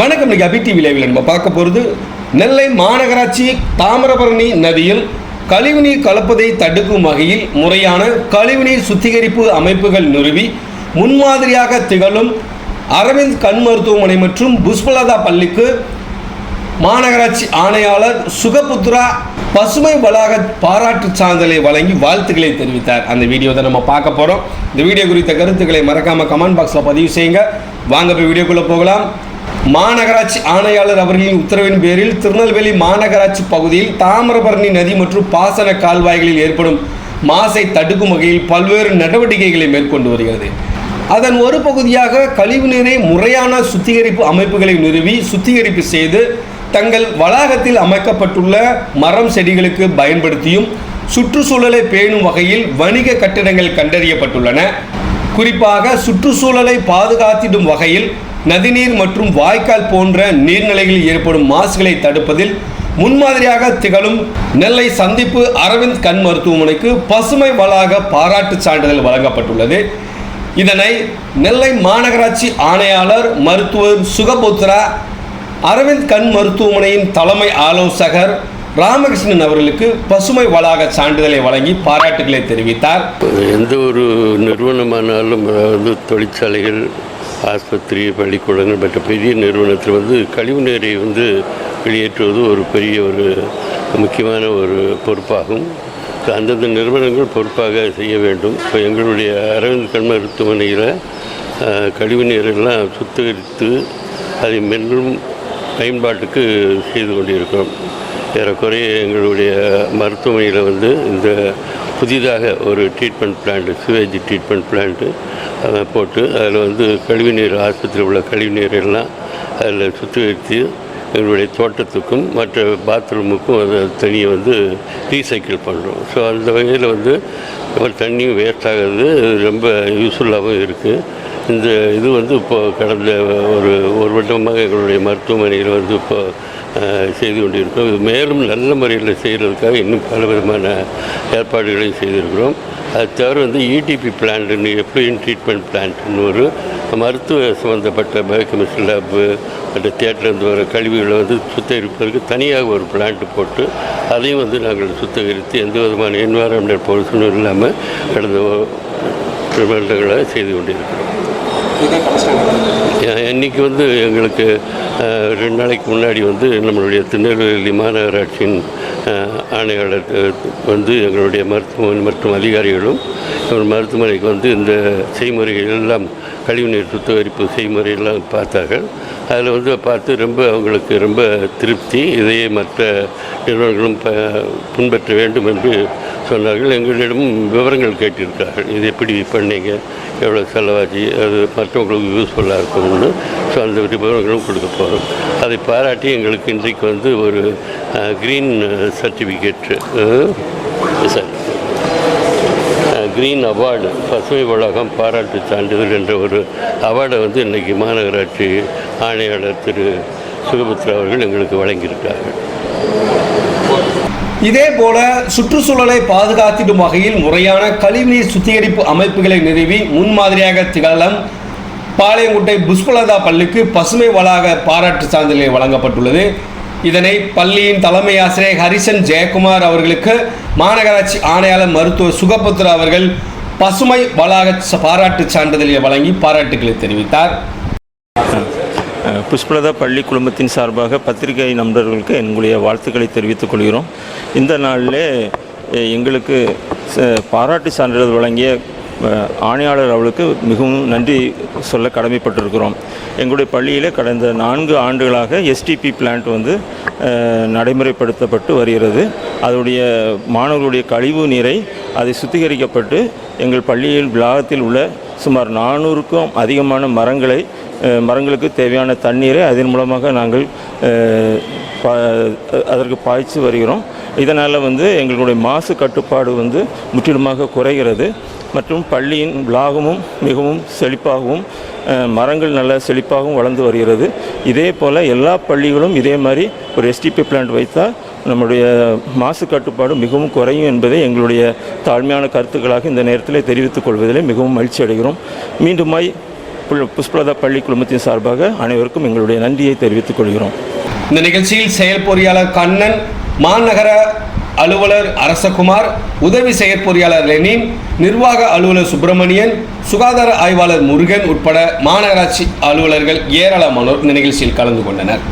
வணக்கம் இன்னைக்கு அபி டிவி லைவில் நம்ம பார்க்க போகிறது நெல்லை மாநகராட்சி தாமிரபரணி நதியில் கழிவுநீர் கலப்பதை தடுக்கும் வகையில் முறையான கழிவுநீர் சுத்திகரிப்பு அமைப்புகள் நிறுவி முன்மாதிரியாக திகழும் அரவிந்த் கண் மருத்துவமனை மற்றும் புஷ்பலதா பள்ளிக்கு மாநகராட்சி ஆணையாளர் சுகபுத்ரா பசுமை வளாக பாராட்டு சான்றிதழை வழங்கி வாழ்த்துக்களை தெரிவித்தார். அந்த வீடியோ தான் நம்ம பார்க்க போகிறோம் இந்த வீடியோ குறித்த கருத்துக்களை மறக்காமல் கமெண்ட் பாக்ஸில் பதிவு செய்யுங்க. வாங்க போய் வீடியோக்குள்ளே போகலாம். மாநகராட்சி ஆணையாளர் அவர்களின் உத்தரவின் பேரில் திருநெல்வேலி மாநகராட்சி பகுதியில் தாமிரபரணி நதி மற்றும் பாசன கால்வாய்களில் ஏற்படும் மாசை தடுக்கும் வகையில் பல்வேறு நடவடிக்கைகளை மேற்கொண்டு வருகிறது. அதன் ஒரு பகுதியாக கழிவுநீரை முறையான சுத்திகரிப்பு அமைப்புகளை நிறுவி சுத்திகரிப்பு செய்து தங்கள் வளாகத்தில் அமைக்கப்பட்டுள்ள மரம் செடிகளுக்கு பயன்படுத்தியும் சுற்றுச்சூழலை பேணும் வகையில் வணிக கட்டிடங்கள் கண்டறியப்பட்டுள்ளன. குறிப்பாக சுற்றுச்சூழலை பாதுகாத்திடும் வகையில் நதிநீர் மற்றும் வாய்க்கால் போன்ற நீர்நிலைகளில் ஏற்படும் மாசுகளை தடுப்பதில் முன்மாதிரியாக திகழும் நெல்லை சந்திப்பு அரவிந்த் கண் மருத்துவமனைக்கு பசுமை வளாக பாராட்டு சான்றிதழ் வழங்கப்பட்டுள்ளது. இதனை நெல்லை மாநகராட்சி ஆணையாளர் மருத்துவர் சுகபுத்ரா அரவிந்த் கண் மருத்துவமனையின் தலைமை ஆலோசகர் ராமகிருஷ்ணன் அவர்களுக்கு பசுமை வளாக சான்றிதழை வழங்கி பாராட்டுகளை தெரிவித்தார். எந்த ஒரு நிறுவனமானாலும் அதாவது தொழிற்சாலைகள் ஆஸ்பத்திரி பள்ளிக்கூடங்கள் மற்ற பெரிய நிறுவனத்தில் வந்து கழிவு நீரை வந்து வெளியேற்றுவது ஒரு பெரிய ஒரு முக்கியமான ஒரு பொறுப்பாகும். அந்தந்த நிறுவனங்கள் பொறுப்பாக செய்ய வேண்டும். இப்போ எங்களுடைய அரவிந்த் கண் மருத்துவமனையில் கழிவு நீரெல்லாம் சுத்திகரித்து அதை மென்றும் பயன்பாட்டுக்கு செய்து கொண்டிருக்கிறோம். ஏறக்குறைய எங்களுடைய மருத்துவமனையில் வந்து இந்த புதிதாக ஒரு treatment plant sewage treatment plant அதை போட்டு அதில் வந்து கழிவுநீர் ஆஸ்பத்திரியில் உள்ள கழிவுநீர் எல்லாம் அதில் சுத்திகரித்து எங்களுடைய தோட்டத்துக்கும் மற்ற பாத்ரூமுக்கும் அதை தண்ணியை வந்து ரீசைக்கிள் பண்ணுறோம் ஸோ அந்த வகையில் வந்து தண்ணியும் வேஸ்ட் ஆகிறது ரொம்ப யூஸ்ஃபுல்லாகவும் இருக்குது இந்த இது வந்து இப்போ கடந்த ஒரு ஒரு வருடமாக எங்களுடைய மருத்துவமனையில் வந்து இப்போ செய்து கொண்டிருக்கிறோம். இது மேலும் நல்ல முறையில் செய்கிறதுக்காக இன்னும் பல விதமான ஏற்பாடுகளையும் செய்திருக்கிறோம். அது தவிர வந்து இடிபி பிளான்ட்னு எப்ளூயின் ட்ரீட்மெண்ட் பிளான்ட்னு ஒரு மருத்துவ சம்மந்தப்பட்ட பயோகெமிஸ்ட்ரி லேபு மற்ற தேட்டர்லேருந்து வர கழிவுகளை வந்து சுத்திகரிப்பதற்கு தனியாக ஒரு பிளான்ட் போட்டு அதையும் வந்து நாங்கள் சுத்திகரித்து எந்த விதமான என்வாரன்மெண்டல் பொருசனும் இல்லாமல் கடந்த வருடங்களாக செய்து கொண்டிருக்கிறோம். இன்னைக்கு வந்து எங்களுக்கு ரெண்டு நாளைக்கு முன்னாடி வந்து நம்மளுடைய திருநெல்வேலி மாநகராட்சியின் ஆணையாளர் வந்து எங்களுடைய மருத்துவமனை மற்றும் அதிகாரிகளும் மருத்துவமனைக்கு வந்து இந்த செய்முறைகள் எல்லாம் கழிவுநீர் சுத்திகரிப்பு செய்முறையெல்லாம் பார்த்தார்கள். அதில் வந்து பார்த்து ரொம்ப அவங்களுக்கு ரொம்ப திருப்தி. இதையே மற்ற நிறுவனங்களும் ப பின்பற்ற வேண்டும் என்று சொன்னார்கள். எங்களிடம் விவரங்கள் கேட்டிருக்கார்கள். இது எப்படி பண்ணீங்க? எவ்வளோ செலவாச்சு? அது மற்றவங்களுக்கு யூஸ்ஃபுல்லாக இருக்கும்னு ஸோ அந்த விவரங்களும் கொடுக்க போகிறோம் அதை பாராட்டி எங்களுக்கு இன்றைக்கு வந்து ஒரு green certificate sir green award பசுமை வளாகம் பாராட்டு சான்றிதழ் என்ற ஒரு அவார்டை வந்து இன்றைக்கி மாநகராட்சி ஆணையாளர் திரு. சுகபுத்ரா அவர்கள் எங்களுக்கு வழங்கியிருக்கார்கள். இதே போல சுற்றுச்சூழலை பாதுகாத்திடும் வகையில் முறையான கழிவுநீர் சுத்திகரிப்பு அமைப்புகளை நிறுவி முன்மாதிரியாக திகழும் பாளையங்குட்டை புஷ்பலதா பள்ளிக்கு பசுமை வளாக பாராட்டு சான்றிதழ் வழங்கப்பட்டுள்ளது. இதனை பள்ளியின் தலைமை ஆசிரியர் ஹரிசன் ஜெயக்குமார் அவர்களுக்கு மாநகராட்சி ஆணையாளர் மருத்துவர் சுகபுத்ரா அவர்கள் பசுமை வளாக பாராட்டு சான்றிதழை வழங்கி பாராட்டுகளை தெரிவித்தார். புஷ்பலதா பள்ளி குழுமத்தின் சார்பாக பத்திரிகை நண்பர்களுக்கு எங்களுடைய வாழ்த்துக்களை தெரிவித்துக் கொள்கிறோம். இந்த நாளிலே எங்களுக்கு ச- பாராட்டு சான்றிதழ் வழங்கிய ஆணையாளர் அவளுக்கு மிகவும் நன்றி சொல்ல கடமைப்பட்டிருக்கிறோம். எங்களுடைய பள்ளியில் கடந்த நான்கு ஆண்டுகளாக எஸ்டிபி பிளான்ட் வந்து நடைமுறைப்படுத்தப்பட்டு வருகிறது. அதனுடைய மாணவர்களுடைய கழிவு நீரை அதை சுத்திகரிக்கப்பட்டு எங்கள் பள்ளியில் விளாகத்தில் உள்ள சுமார் நானூறுக்கும் அதிகமான மரங்களை மரங்களுக்கு தேவையான தண்ணீரை அதன் மூலமாக நாங்கள் அதற்கு பாய்ச்சி வருகிறோம். இதனால் வந்து எங்களுடைய மாசு கட்டுப்பாடு வந்து முற்றிலுமாக குறைகிறது. மற்றும் பள்ளியின் விலாகமும் மிகவும் செழிப்பாகவும் மரங்கள் நல்ல செழிப்பாகவும் வளர்ந்து வருகிறது. இதே போல் எல்லா பள்ளிகளும் இதே மாதிரி ஒரு எஸ்டிபி பிளான்ட் வைத்தால் நம்முடைய மாசு கட்டுப்பாடு மிகவும் குறையும் என்பதை எங்களுடைய தாழ்மையான கருத்துக்களாக இந்த நேரத்தில் தெரிவித்துக் கொள்வதிலே மிகவும் மகிழ்ச்சி அடைகிறோம் மீண்டுமாய் புஷ்பலதா பள்ளி குழுமத்தின் சார்பாக அனைவருக்கும் எங்களுடைய நன்றியை தெரிவித்துக் கொள்கிறோம். இந்த நிகழ்ச்சியில் செயல் பொறியாளர் கண்ணன் மாநகர அலுவலர் அரசகுமார் உதவி செயற்பொறியாளர் லெனின் நிர்வாக அலுவலர் சுப்பிரமணியன் சுகாதார ஆய்வாளர் முருகன் உட்பட மாநகராட்சி அலுவலர்கள் ஏராளமானோர் இந்த நிகழ்ச்சியில் கலந்து கொண்டனர்.